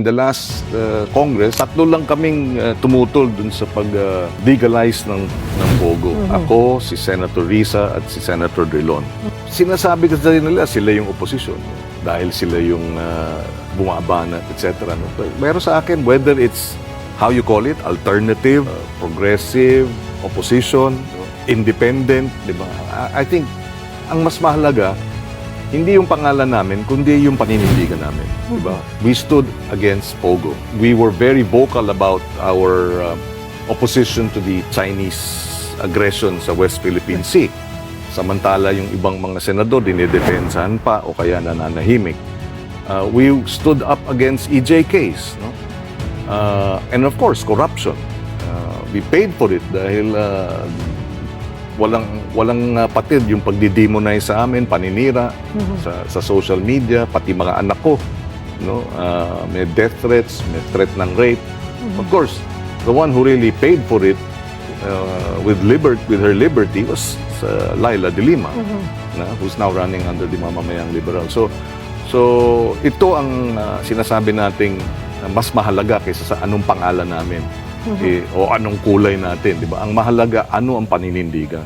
In the last uh, Congress, tatlo lang kaming uh, tumutol dun sa pag-legalize ng, ng Pogo. Ako, si Senator Risa at si Senator Drilon. Sinasabi kasi nila sila yung opposition dahil sila yung uh, bumabana, etc. No? Pero sa akin, whether it's how you call it, alternative, uh, progressive, opposition, independent, di ba? I, I think ang mas mahalaga, hindi yung pangalan namin, kundi yung paninindigan namin. Di ba? We stood against Pogo. We were very vocal about our uh, opposition to the Chinese aggression sa West Philippine Sea. Samantala yung ibang mga senador dinidepensahan pa o kaya nananahimik. Uh, we stood up against EJKs. No? Uh, and of course, corruption. Uh, we paid for it dahil uh, walang walang uh, patid yung pagdi-demonize sa amin, paninira sa sa social media, pati mga anak ko, no? Uh, may death threats, may threat ng rape. Of course, the one who really paid for it uh, with liberty with her liberty was uh, Laila de Lima, na who's now running under the Mamamayang Liberal. So so ito ang uh, sinasabi nating uh, mas mahalaga kaysa sa anong pangalan namin. Eh, o anong kulay natin, di ba? Ang mahalaga, ano ang paninindigan.